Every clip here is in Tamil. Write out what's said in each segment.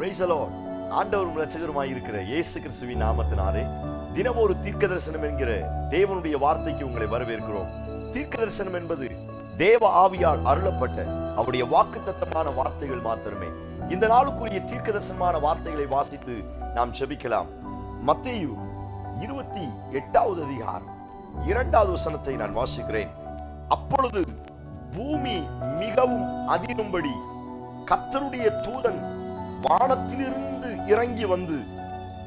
பிரைசலோ ஆண்டவரும் ரட்சகருமாய் இருக்கிற இயேசு கிறிஸ்துவின் நாமத்தினாலே தினம் ஒரு தீர்க்க தரிசனம் என்கிற தேவனுடைய வார்த்தைக்கு உங்களை வரவேற்கிறோம். தீர்க்க தரிசனம் என்பது தேவ ஆவியால் அருளப்பட்ட அவருடைய வாக்குத்தத்தமான வார்த்தைகள் மாத்திரமே. இந்த நாளுக்குரிய தீர்க்க தரிசனமான வார்த்தைகளை வாசித்து நாம் செபிக்கலாம் மத்தேயு இருபத்தி எட்டாவது அதிகாரம் இரண்டாவது வசனத்தை நான் வாசிக்கிறேன். அப்பொழுது பூமி மிகவும் அதிரும்படி கத்தருடைய தூதன் வானத்திலிருந்து இறங்கி வந்து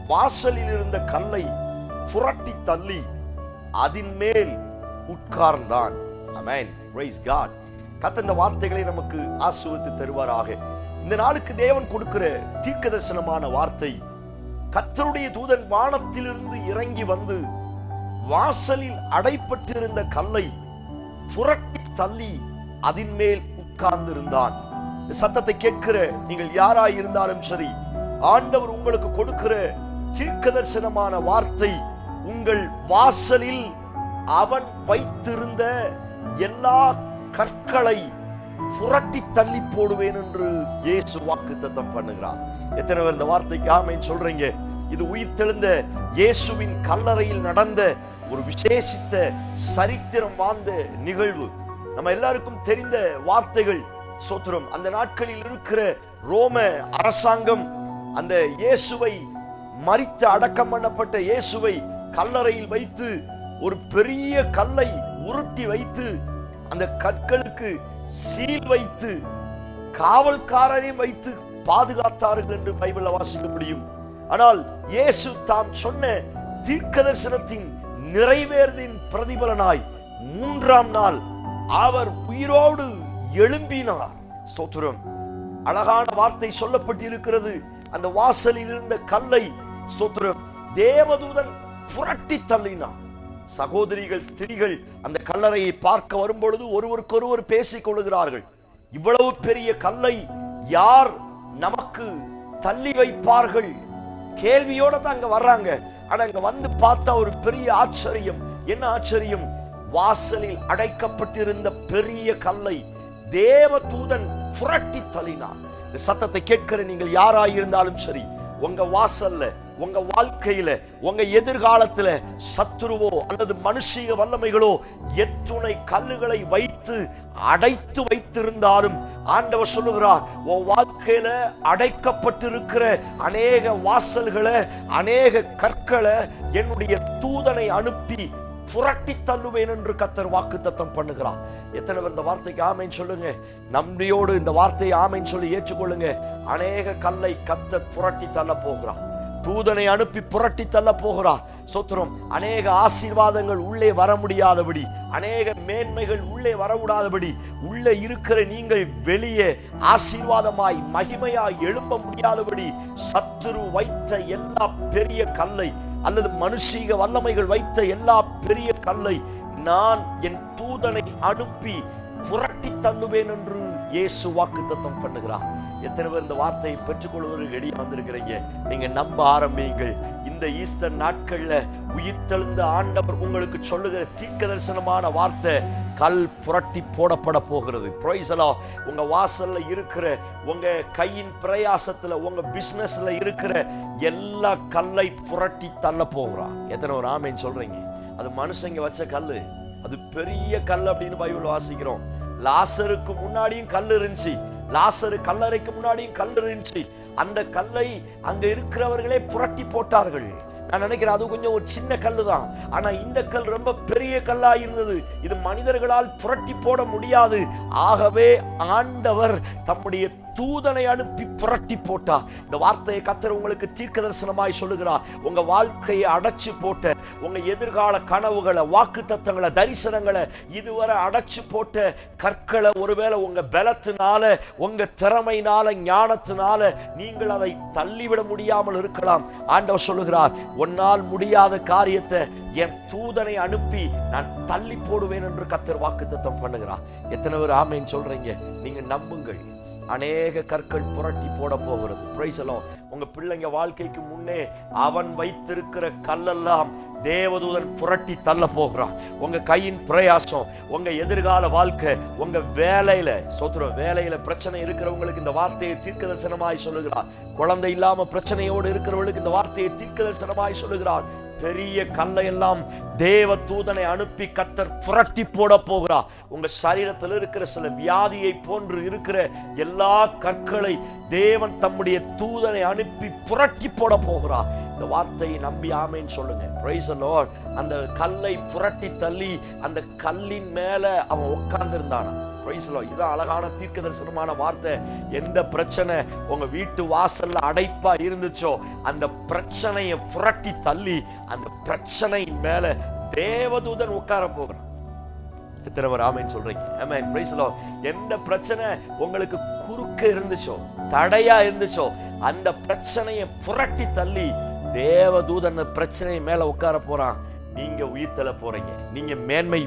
வாசலில் இருந்த கல்லை புரட்டி தள்ளி அதன் மேல் உட்கார்ந்தான். அமேன் பிரைஸ் காட் கத்த இந்த வார்த்தைகளை நமக்கு ஆசுவத்து தருவாராக. இந்த நாளுக்கு தேவன் கொடுக்கிற தீர்க்க தரிசனமான வார்த்தை கத்தருடைய தூதன் வானத்திலிருந்து இறங்கி வந்து வாசலில் அடைப்பட்டிருந்த கல்லை புரட்டி தள்ளி அதன் மேல் உட்கார்ந்திருந்தான். சத்தத்தை கேட்கிற நீங்கள் யாராய் இருந்தாலும் சரி ஆண்டவர் உங்களுக்கு கொடுக்கிற தீர்க்க தரிசனமான வார்த்தை உங்கள் வாசலில் அவன் வைத்திருந்த எல்லா கற்களை புரட்டி தள்ளி போடுவேன் என்று இயேசு வாக்குத்தத்தம் பண்ணுகிறார். எத்தனை பேர் இந்த வார்த்தைக்கு ஆமைன்னு சொல்றீங்க? இது உயிர் தெழுந்த இயேசுவின் கல்லறையில் நடந்த ஒரு விசேஷித்த சரித்திரம் வாழ்ந்த நிகழ்வு. நம்ம எல்லாருக்கும் தெரிந்த வார்த்தைகள் சோத்திரம். அந்த நாட்களில் இருக்கிற ரோம அரசாங்கம் அந்த இயேசுவை மரித்து அடக்கம் பண்ணப்பட்ட இயேசுவை கல்லறையில் வைத்து ஒரு பெரிய கல்லை உருட்டி வைத்து அந்த கற்களுக்கு சீல் வைத்து காவல்காரரையும் வைத்து பாதுகாத்தார்கள் என்று பைபிள்ல வாசிக்க முடியும். ஆனால் இயேசு தாம் சொன்ன தீர்க்க தரிசனத்தின் நிறைவேறதின் பிரதிபலனாய் மூன்றாம் நாள் அவர் உயிரோடு எழும்பினார். சோத்திரம் அழகான வார்த்தை சொல்லப்பட்டிருக்கிறது. அந்த வாசலில் இருந்த கல்லை சோத்திரம் தேவதூதன் புரட்டி தள்ளினார். சகோதரிகள் ஸ்திரீகள் அந்த கல்லறையை பார்க்க வரும்பொழுது ஒருவருக்கொருவர் பேசிக் கொள்கிறார்கள். இவ்வளவு பெரிய கல்லை யார் நமக்கு தள்ளி வைப்பார்கள்? கேள்வியோட தான் அங்க வர்றாங்க. ஆனா அங்க வந்து பார்த்தா ஒரு பெரிய ஆச்சரியம். என்ன ஆச்சரியம்? வாசலில் அடைக்கப்பட்டிருந்த பெரிய கல்லை தேவ தூதன் புரட்டி தள்ளினான் இந்த சத்தத்தை கேட்கிற நீங்கள் யாராயிருந்தாலும் சரி உங்க வாசல்ல உங்க வாழ்க்கையில உங்க எதிர்காலத்துல சத்துருவோ அல்லது மனுஷீக வல்லமைகளோ எத்துணை கல்லுகளை வைத்து அடைத்து வைத்திருந்தாலும் ஆண்டவர் சொல்லுகிறார் உன் வாழ்க்கையில அடைக்கப்பட்டிருக்கிற அநேக வாசல்களை அநேக கற்களை என்னுடைய தூதனை அனுப்பி புரட்டி தள்ளுவேன் என்று கத்தர் வாக்கு தத்தம் பண்ணுகிறார். எத்தனை பேர் இந்த வார்த்தைக்கு ஆமைன்னு சொல்லுங்க. நம்பியோடு இந்த வார்த்தையை ஆமைன்னு சொல்லி ஏற்றுக்கொள்ளுங்க. அநேக கல்லை கத்தர் புரட்டி தள்ள போகிறார். தூதனை அனுப்பி புரட்டி தள்ள போகிறார். சொத்துரம் அநேக ஆசீர்வாதங்கள் உள்ளே வர முடியாதபடி அநேக மேன்மைகள் உள்ளே வரவிடாதபடி உள்ளே இருக்கிற நீங்கள் வெளியே ஆசீர்வாதமாய் மகிமையாய் எழும்ப முடியாதபடி சத்துரு வைத்த எல்லா பெரிய கல்லை அல்லது மனுஷீக வல்லமைகள் வைத்த எல்லா பெரிய கல்லை நான் என் தூதனை அனுப்பி புரட்டி தள்ளுவேன் என்று இயேசு வாக்கு தத்தம் பண்ணுகிறார். எத்தனை பேர் இந்த வார்த்தையை பெற்றுக்கொள்வதற்கு ரெடியா வந்திருக்கிறீங்க? நீங்க நம்ப ஆரம்பிங்கள் இந்த ஈஸ்டர் நாட்கள்ல உயிர்த்தெழுந்த ஆண்டவர் உங்களுக்கு சொல்லுகிற தீர்க்க தரிசனமான வார்த்தை கல் புரட்டி போடப்பட போகிறது. பிரைசலா உங்க வாசல்ல இருக்கிற உங்க கையின் பிரயாசத்துல உங்க பிசினஸ்ல இருக்கிற எல்லா கல்லை புரட்டி தள்ள போகிறான் எத்தனை ஒரு ஆமைன்னு சொல்றீங்க? அது மனுஷங்க வச்ச கல்லு. அது பெரிய கல் அப்படின்னு பைபிள் வாசிக்கிறோம். லாசருக்கு முன்னாடியும் கல் இருந்துச்சு. லாசரு கல்லறைக்கு முன்னாடியும் கல் இருந்துச்சு. அந்த கல்லை அங்க இருக்கிறவர்களே புரட்டி போட்டார்கள். நான் நினைக்கிறேன் அது கொஞ்சம் ஒரு சின்ன கல்லு தான் ஆனா இந்த கல் ரொம்ப பெரிய கல்லா இருந்தது. இது மனிதர்களால் புரட்டி போட முடியாது. ஆகவே ஆண்டவர் தம்முடைய தூதனை அனுப்பி புரட்டி போட்டார் இந்த வார்த்தையை கத்தர் உங்களுக்கு தீர்க்க தரிசனமாய் சொல்லுகிறார். உங்க வாழ்க்கையை அடைச்சு போட்ட உங்க எதிர்கால கனவுகளை வாக்கு தத்தங்களை தரிசனங்களை இதுவரை அடைச்சு போட்ட கற்களை ஒருவேளை உங்க பலத்தினால உங்க திறமையினால ஞானத்தினால நீங்கள் அதை தள்ளிவிட முடியாமல் இருக்கலாம். ஆண்டவர் சொல்லுகிறார் உன்னால் முடியாத காரியத்தை என் தூதனை அனுப்பி நான் தள்ளி போடுவேன் என்று கத்தர் வாக்கு தத்தம் பண்ணுகிறார். எத்தனை பேர் ஆமைன்னு சொல்றீங்க? நீங்க நம்புங்கள். அநேக கற்கள் புரட்டி போட போகிறது. பிரைசலோ உங்க பிள்ளைங்க வாழ்க்கைக்கு முன்னே அவன் வைத்திருக்கிற கல்லெல்லாம் தேவதூதன் புரட்டி தள்ள போகிறான். உங்க கையின் பிரயாசம் உங்க எதிர்கால வாழ்க்கை உங்க வேலையில சொத்துற வேலையில பிரச்சனை இருக்கிறவங்களுக்கு இந்த வார்த்தையை தீர்க்க தரிசனமாய் சொல்லுகிறார். குழந்தை இல்லாம பிரச்சனையோடு இருக்கிறவங்களுக்கு இந்த வார்த்தையை தீர்க்கதரிசனமாய் சொல்லுகிறார். பெரிய கல்லை எல்லாம் தேவ தூதனை அனுப்பி கத்தர் புரட்டி போட போகிறார். உங்க சரீரத்தில் இருக்கிற சில வியாதியை போன்று இருக்கிற எல்லா கற்களை தேவன் தம்முடைய தூதனை அனுப்பி புரட்டி போட போகிறார். இந்த வார்த்தையை நம்பி ஆமேன்னு சொல்லுங்க. Praise அந்த கல்லை புரட்டி தள்ளி அந்த கல்லின் மேல அவன் உட்கார்ந்து இருந்தானா இதான் அழகான தீர்க்க தரிசனமான வார்த்தை. எந்த பிரச்சனை உங்க வீட்டு வாசல்ல அடைப்பா இருந்துச்சோ அந்த பிரச்சனையை புரட்டி தள்ளி அந்த பிரச்சனையின் மேல தேவதூதன் உட்கார போகிறான். எத்தனை பேர் ஆமைன்னு சொல்றீங்க? ஆமென் பிரைஸ் லார்ட் எந்த பிரச்சனை உங்களுக்கு குறுக்க இருந்துச்சோ தடையா இருந்துச்சோ அந்த பிரச்சனையை புரட்டி தள்ளி தேவதூதன் பிரச்சனை மேல உட்கார போறான். நீங்க உயிர்த்தல போறீங்க. நீங்க மேன்மை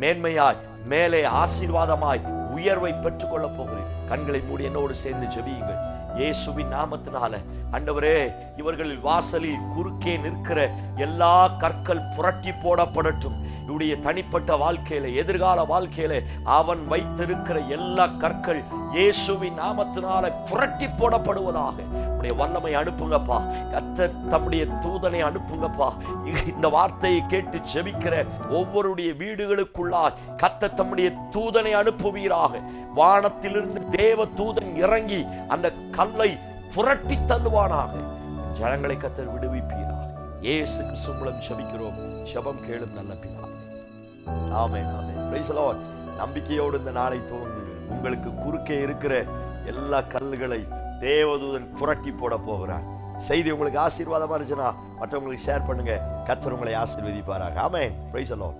மேன்மையாய் மேலே ஆசீர்வாதமாய் உயர்வை பெற்றுக்கொள்ள போகிறீர்கள் கண்களை மூடி என்னோடு சேர்ந்து ஜெபியுங்கள். இயேசுவின் நாமத்தினால அண்டவரே இவர்கள் வாசலில் குறுக்கே நிற்கிற எல்லா கற்கள் புரட்டி போடப்படட்டும். இவருடைய தனிப்பட்ட வாழ்க்கையில எதிர்கால வாழ்க்கையில அவன் வைத்திருக்கிற எல்லா கற்கள் இயேசுவின் நாமத்தினால புரட்டி போடப்படுவதாக உடைய வல்லமை அனுப்புங்கப்பா. கத்த தம்முடைய தூதனை அனுப்புங்கப்பா. இந்த வார்த்தையை கேட்டு ஜெபிக்கிற ஒவ்வொருடைய வீடுகளுக்குள்ளாய் கத்த தம்முடைய தூதனை அனுப்புவீராக. வானத்திலிருந்து தேவ தூதன் இறங்கி அந்த கல்லை புரட்டி தள்ளுவானாக. ஜனங்களை கத்தர் விடுவிப்பீராக. ஏசு கிறிஸ்து மூலம் ஜெபிக்கிறோம். கேளும் நல்ல பிதா. ஆமே ஆமே நம்பிக்கையோடு இந்த நாளை தோன்று உங்களுக்கு குறுக்கே இருக்கிற எல்லா கல்லுகளை தேவதூதன் புரட்டி போட போகிறார் செய்தி உங்களுக்கு ஆசீர்வாதமா இருந்துச்சுன்னா மற்றவங்களுக்கு ஷேர் பண்ணுங்க. கத்தர் உங்களை ஆசீர்வதிப்பாராக. ஆமே பிரைஸ் அலோன்